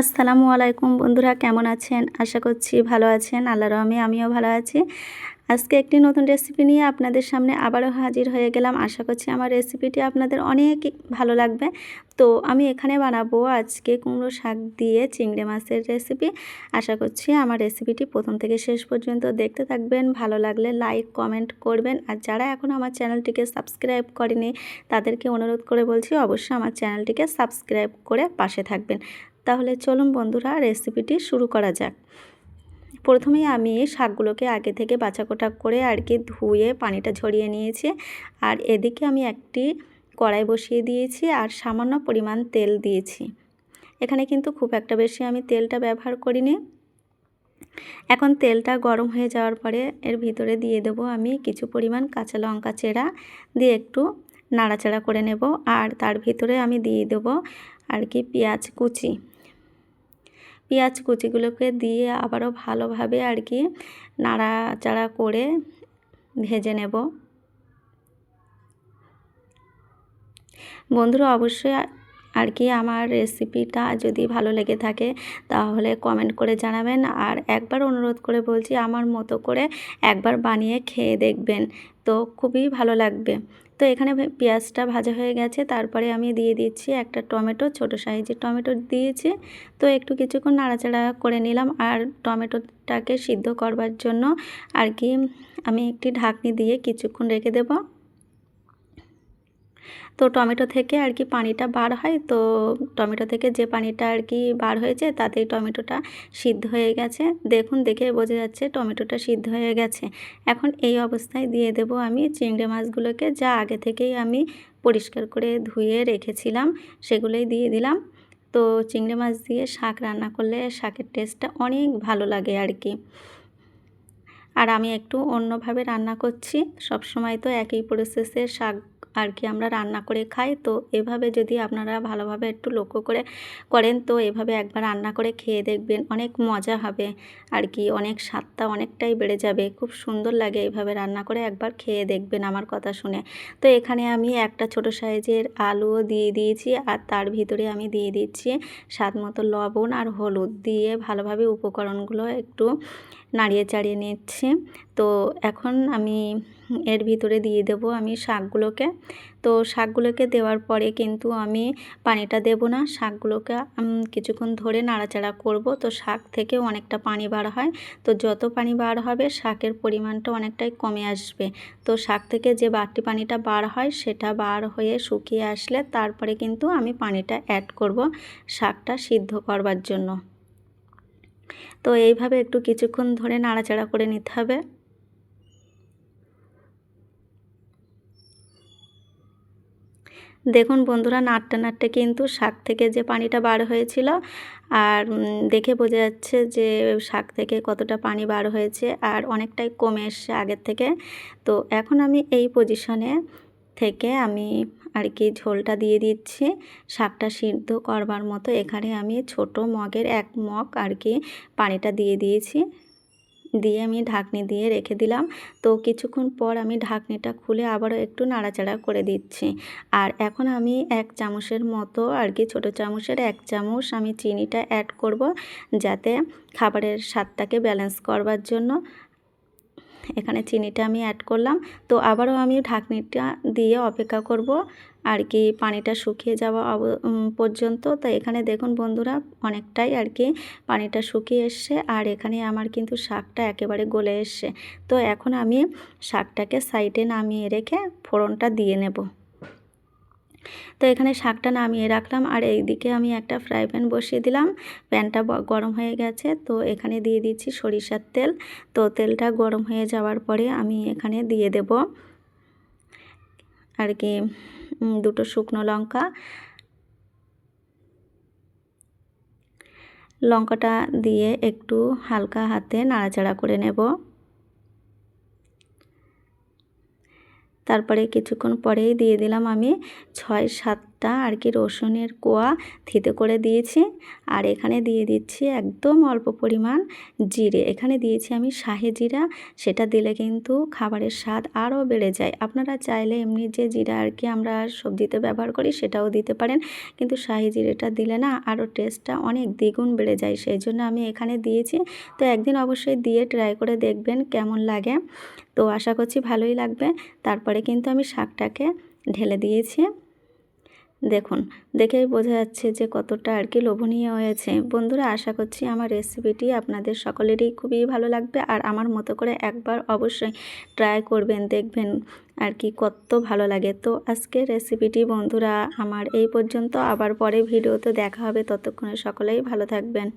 আসসালামু আলাইকুম বন্ধুরা, কেমন আছেন? আশা করছি ভালো আছেন আল্লাহ রহমে আমিও ভালো আছি। আজকে একটি নতুন রেসিপি নিয়ে আপনাদের সামনে আবারও হাজির হয়ে গেলাম। আশা করছি আমার রেসিপিটি আপনাদের অনেক ভালো লাগবে। তো আমি এখানে বানাবো আজকে কুমড়ো শাক দিয়ে চিংড়ি মাছের রেসিপি আশা করছি আমার রেসিপিটি প্রথম থেকে শেষ পর্যন্ত দেখতে থাকবেন। ভালো লাগলে লাইক কমেন্ট করবেন। আর যারা এখন আমার চ্যানেলটিকে সাবস্ক্রাইব করেনি, তাদেরকে অনুরোধ করে বলছি অবশ্যই আমার চ্যানেলটিকে সাবস্ক্রাইব করে পাশে থাকবেন। তাহলে চলুন বন্ধুরা রেসিপিটি শুরু করা যাক। প্রথমেই আমি শাকগুলোকে আগে থেকে বাছাকোটা করে আর কি ধুয়ে পানিটা ঝরিয়ে নিয়েছি আর এদিকে আমি একটি কড়াই বসিয়ে দিয়েছি আর সামান্য পরিমাণ তেল দিয়েছি। এখানে কিন্তু খুব একটা বেশি আমি তেলটা ব্যবহার করিনি। এখন তেলটা গরম হয়ে যাওয়ার পরে এর ভিতরে দিয়ে দেব আমি কিছু পরিমাণ কাঁচা লঙ্কা চেরা দিয়ে একটু নাড়াচাড়া করে নেব আর তার ভিতরে আমি দিয়ে দেবো আর কি পেঁয়াজ কুচি। পেঁয়াজ কুচিগুলোকে দিয়ে আবারও ভালোভাবে আর কি নাড়াচাড়া করে ভেজে নেব। বন্ধুরা, অবশ্যই আর কি আমার রেসিপিটা যদি ভালো লেগে থাকে তাহলে কমেন্ট করে জানাবেন। আর একবার অনুরোধ করে বলছি, আমার মতো করে একবার বানিয়ে খেয়ে দেখবেন। তো খুবই ভালো লাগবে। তো এখানে পেঁয়াজটা ভাজা হয়ে গেছে। তারপরে আমি দিয়ে দিচ্ছি একটা টমেটো, ছোটো সাইজের টমেটো দিয়েছি। তো একটু কিছুক্ষণ নাড়াচাড়া করে নিলাম। আর টমেটোটাকে সিদ্ধ করবার জন্য আর কি আমি একটি ঢাকনি দিয়ে কিছুক্ষণ রেখে দেবো। তো টমেটো থেকে আর কি পানিটা বার হয়। তো টমেটো থেকে যে পানিটা আর কি বার হয়েছে, তাতেই টমেটোটা সিদ্ধ হয়ে গেছে। দেখুন, দেখে বোঝা যাচ্ছে টমেটোটা সিদ্ধ হয়ে গেছে। এখন এই অবস্থায় দিয়ে দেব আমি চিংড়ি মাছগুলোকে, যা আগে থেকেই আমি পরিষ্কার করে ধুয়ে রেখেছিলাম, সেগুলোই দিয়ে দিলাম। তো চিংড়ি মাছ দিয়ে শাক রান্না করলে শাকের টেস্টটা অনেক ভালো লাগে আর কি। আর আমি একটু অন্যভাবে রান্না করছি। সব সময় তো একই প্রসেসে শাক আর কি আমরা রান্না করে খাই। তো এভাবে যদি আপনারা ভালোভাবে একটু লক্ষ্য করে করেন, তো এভাবে একবার রান্না করে খেয়ে দেখবেন অনেক মজা হবে আর কি, অনেক স্বাদটা অনেকটাই বেড়ে যাবে। খুব সুন্দর লাগে এইভাবে রান্না করে একবার খেয়ে দেখবেন আমার কথা শুনে। তো এখানে আমি একটা ছোট সাইজের আলুও দিয়ে দিয়েছি আর তার ভিতরে আমি দিয়ে দিচ্ছি স্বাদ মতো লবণ আর হলুদ দিয়ে ভালোভাবে উপকরণগুলো একটু নাড়িয়ে চাড়িয়ে নিচ্ছি। তো এখন আমি এর ভিতরে দিয়ে দেব আমি শাকগুলোকে। তো শাকগুলোকে দেওয়ার পরে কিন্তু আমি পানিটা দেব না। শাকগুলোকে কিছুক্ষণ ধরে নাড়াচাড়া করব। তো শাক থেকে অনেকটা পানি বার হয়। তো যত পানি বার হবে শাকের পরিমাণটা অনেকটাই কমে আসবে। তো শাক থেকে যে বাড়তি পানিটা বার হয় সেটা বার হয়ে শুকিয়ে আসলে তারপরে কিন্তু আমি পানিটা অ্যাড করব শাকটা সিদ্ধ করবার জন্য। তো এইভাবে একটু কিছুক্ষণ ধরে নাড়াচাড়া করে নিতে হবে। দেখুন বন্ধুরা, নাড়তে নাড়তে কিন্তু শাক থেকে যে পানিটা বার হয়েছিল আর দেখে বোঝা যাচ্ছে যে শাক থেকে কতটা পানি বার হয়েছে আর অনেকটাই কমে এসছে আগের থেকে। তো এখন আমি এই পজিশনে থেকে আমি আর কি ঝোলটা দিয়ে দিচ্ছি। শাকটা সিদ্ধ করবার মতো এখানে আমি ছোট মগের এক মগ আর কি পানিটা দিয়ে দিয়েছি। দিয়ে আমি ঢাকনি দিয়ে রেখে দিলাম। তো কিছুক্ষণ পর আমি ঢাকনিটা খুলে আবারও একটু নাড়াচাড়া করে দিচ্ছি। আর এখন আমি এক চামচের মতো আর কি ছোটো চামচের এক চামচ আমি চিনিটা অ্যাড করব যাতে খাবারের স্বাদটাকে ব্যালেন্স করবার জন্য। এখানে চিনিটা আমি অ্যাড করলাম। তো আবারও আমি ঢাকনিটা দিয়ে অপেক্ষা করব। আর কি পানিটা শুকিয়ে যাওয়া পর্যন্ত। তো এখানে দেখুন বন্ধুরা, অনেকটাই আর কি পানিটা শুকিয়ে এসছে। আর এখানে আমার কিন্তু শাকটা একেবারে গলে এসছে। তো এখন আমি শাকটাকে সাইডে নামিয়ে রেখে ফোড়নটা দিয়ে নেব। তো এখানে শাকটা নামিয়ে রাখলাম আর এইদিকে আমি একটা ফ্রাই প্যান বসিয়ে দিলাম। প্যানটা গরম হয়ে গেছে তো এখানে দিয়ে দিচ্ছি সরিষার তেল। তো তেলটা গরম হয়ে যাওয়ার পরে আমি এখানে দিয়ে দেব আর কি দুটো শুকনো লঙ্কা। লঙ্কাটা দিয়ে একটু হালকা হাতে নাড়াচাড়া করে নেব। তারপরে কিছুক্ষণ পরেই দিয়ে দিলাম আমি ছয় সাতটা পাঁচটা আর কি রসুনের কোয়া থিতে করে দিয়েছি। আর এখানে দিয়ে দিচ্ছি একদম অল্প পরিমাণ জিরে। এখানে দিয়েছি আমি শাহি জিরা। সেটা দিলে কিন্তু খাবারের স্বাদ আরও বেড়ে যায়। আপনারা চাইলে এমনি যে জিরা আর কি আমরা সবজিতে ব্যবহার করি সেটাও দিতে পারেন। কিন্তু শাহি জিরেটা দিলে না আরও টেস্টটা অনেক দ্বিগুণ বেড়ে যায়। সেই জন্য আমি এখানে দিয়েছি। তো একদিন অবশ্যই দিয়ে ট্রাই করে দেখবেন কেমন লাগে। তো আশা করছি ভালোই লাগবে। তারপরে কিন্তু আমি শাকটাকে ঢেলে দিয়েছি। দেখুন, দেখেই বোঝা যাচ্ছে যে কতটা আর কি লোভনীয় হয়েছে। বন্ধুরা, আশা করছি আমার রেসিপিটি আপনাদের সকলেরই খুবই ভালো লাগবে আর আমার মতো করে একবার অবশ্যই ট্রাই করবেন, দেখবেন আর কি কত ভালো লাগে। তো আজকে রেসিপিটি বন্ধুরা আমার এই পর্যন্ত, আবার পরে ভিডিও তো দেখা হবে। ততক্ষণে সকলেই ভালো থাকবেন।